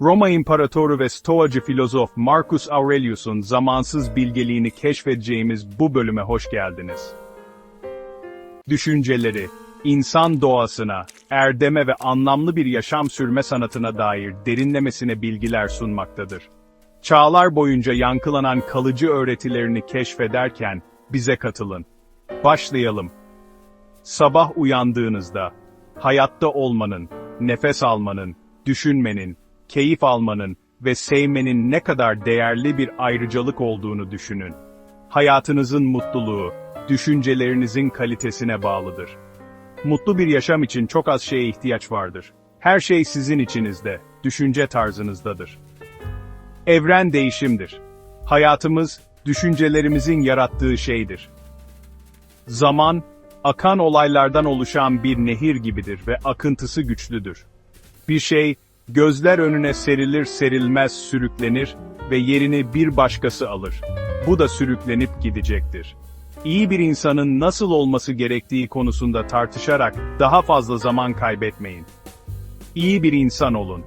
Roma İmparatoru ve Stoacı filozof Marcus Aurelius'un zamansız bilgeliğini keşfedeceğimiz bu bölüme hoş geldiniz. Düşünceleri, insan doğasına, erdeme ve anlamlı bir yaşam sürme sanatına dair derinlemesine bilgiler sunmaktadır. Çağlar boyunca yankılanan kalıcı öğretilerini keşfederken bize katılın. Başlayalım. Sabah uyandığınızda, hayatta olmanın, nefes almanın, düşünmenin, keyif almanın ve sevmenin ne kadar değerli bir ayrıcalık olduğunu düşünün. Hayatınızın mutluluğu, düşüncelerinizin kalitesine bağlıdır. Mutlu bir yaşam için çok az şeye ihtiyaç vardır. Her şey sizin içinizde, düşünce tarzınızdadır. Evren değişimdir. Hayatımız, düşüncelerimizin yarattığı şeydir. Zaman, akan olaylardan oluşan bir nehir gibidir ve akıntısı güçlüdür. Bir şey, gözler önüne serilir serilmez sürüklenir ve yerini bir başkası alır. Bu da sürüklenip gidecektir. İyi bir insanın nasıl olması gerektiği konusunda tartışarak daha fazla zaman kaybetmeyin. İyi bir insan olun.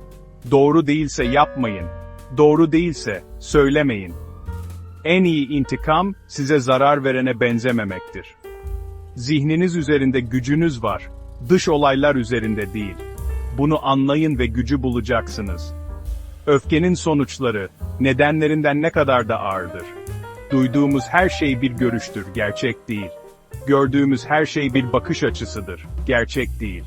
Doğru değilse yapmayın. Doğru değilse söylemeyin. En iyi intikam size zarar verene benzememektir. Zihniniz üzerinde gücünüz var, dış olaylar üzerinde değil. Bunu anlayın ve gücü bulacaksınız. Öfkenin sonuçları, nedenlerinden ne kadar da ağırdır. Duyduğumuz her şey bir görüştür, gerçek değil. Gördüğümüz her şey bir bakış açısıdır, gerçek değil.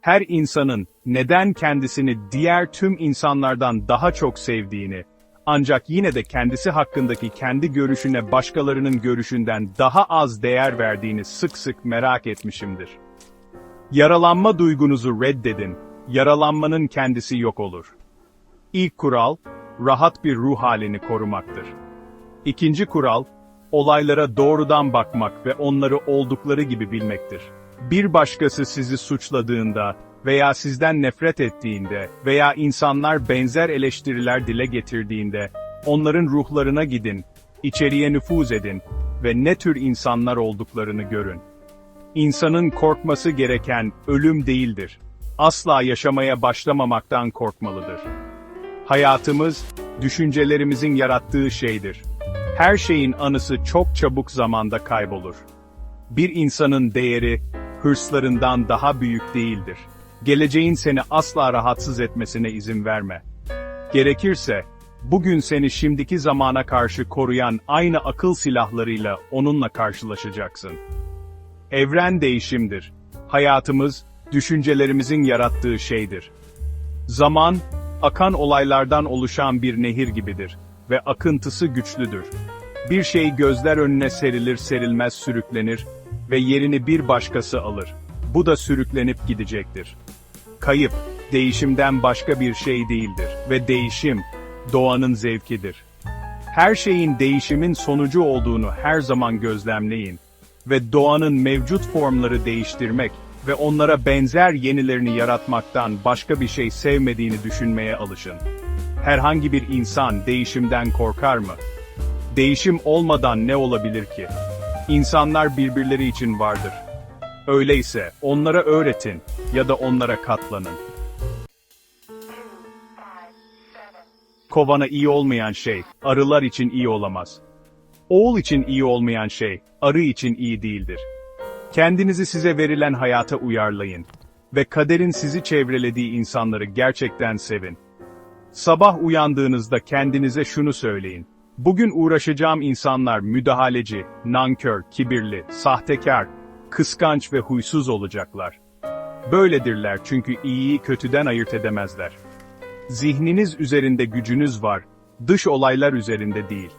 Her insanın neden kendisini diğer tüm insanlardan daha çok sevdiğini, ancak yine de kendisi hakkındaki kendi görüşüne başkalarının görüşünden daha az değer verdiğini sık sık merak etmişimdir. Yaralanma duygunuzu reddedin, yaralanmanın kendisi yok olur. İlk kural, rahat bir ruh halini korumaktır. İkinci kural, olaylara doğrudan bakmak ve onları oldukları gibi bilmektir. Bir başkası sizi suçladığında veya sizden nefret ettiğinde veya insanlar benzer eleştiriler dile getirdiğinde, onların ruhlarına gidin, içeriye nüfuz edin ve ne tür insanlar olduklarını görün. İnsanın korkması gereken ölüm değildir. Asla yaşamaya başlamamaktan korkmalıdır. Hayatımız, düşüncelerimizin yarattığı şeydir. Her şeyin anısı çok çabuk zamanda kaybolur. Bir insanın değeri, hırslarından daha büyük değildir. Geleceğin seni asla rahatsız etmesine izin verme. Gerekirse, bugün seni şimdiki zamana karşı koruyan aynı akıl silahlarıyla onunla karşılaşacaksın. Evren değişimdir. Hayatımız, düşüncelerimizin yarattığı şeydir. Zaman, akan olaylardan oluşan bir nehir gibidir ve akıntısı güçlüdür. Bir şey gözler önüne serilir serilmez sürüklenir ve yerini bir başkası alır. Bu da sürüklenip gidecektir. Kayıp, değişimden başka bir şey değildir ve değişim, doğanın zevkidir. Her şeyin değişimin sonucu olduğunu her zaman gözlemleyin ve doğanın mevcut formları değiştirmek ve onlara benzer yenilerini yaratmaktan başka bir şey sevmediğini düşünmeye alışın. Herhangi bir insan değişimden korkar mı? Değişim olmadan ne olabilir ki? İnsanlar birbirleri için vardır. Öyleyse onlara öğretin ya da onlara katlanın. Kovana iyi olmayan şey, arılar için iyi olamaz. Oğul için iyi olmayan şey, arı için iyi değildir. Kendinizi size verilen hayata uyarlayın ve kaderin sizi çevrelediği insanları gerçekten sevin. Sabah uyandığınızda kendinize şunu söyleyin. Bugün uğraşacağım insanlar müdahaleci, nankör, kibirli, sahtekar, kıskanç ve huysuz olacaklar. Böyledirler çünkü iyiyi kötüden ayırt edemezler. Zihniniz üzerinde gücünüz var, dış olaylar üzerinde değil.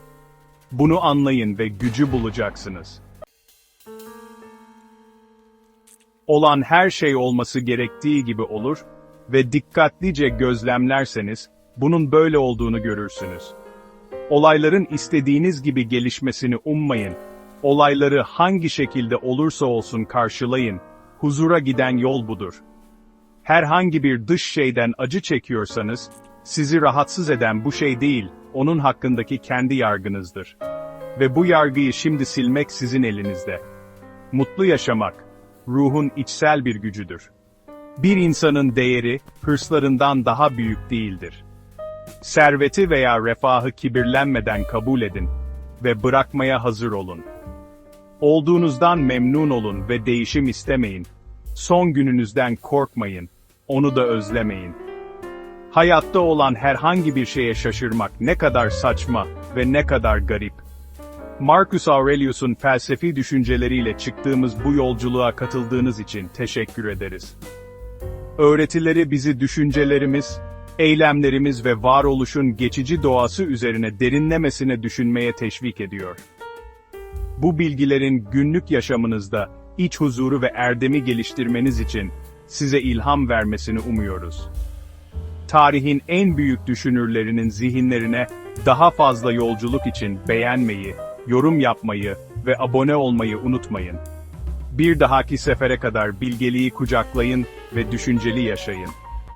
Bunu anlayın ve gücü bulacaksınız. Olan her şey olması gerektiği gibi olur ve dikkatlice gözlemlerseniz, bunun böyle olduğunu görürsünüz. Olayların istediğiniz gibi gelişmesini ummayın. Olayları hangi şekilde olursa olsun karşılayın. Huzura giden yol budur. Herhangi bir dış şeyden acı çekiyorsanız, sizi rahatsız eden bu şey değil, onun hakkındaki kendi yargınızdır. Ve bu yargıyı şimdi silmek sizin elinizde. Mutlu yaşamak, ruhun içsel bir gücüdür. Bir insanın değeri, hırslarından daha büyük değildir. Serveti veya refahı kibirlenmeden kabul edin ve bırakmaya hazır olun. Olduğunuzdan memnun olun ve değişim istemeyin. Son gününüzden korkmayın, onu da özlemeyin. Hayatta olan herhangi bir şeye şaşırmak ne kadar saçma ve ne kadar garip. Marcus Aurelius'un felsefi düşünceleriyle çıktığımız bu yolculuğa katıldığınız için teşekkür ederiz. Öğretileri bizi düşüncelerimiz, eylemlerimiz ve varoluşun geçici doğası üzerine derinlemesine düşünmeye teşvik ediyor. Bu bilgilerin günlük yaşamınızda iç huzuru ve erdemi geliştirmeniz için size ilham vermesini umuyoruz. Tarihin en büyük düşünürlerinin zihinlerine daha fazla yolculuk için beğenmeyi, yorum yapmayı ve abone olmayı unutmayın. Bir dahaki sefere kadar bilgeliği kucaklayın ve düşünceli yaşayın.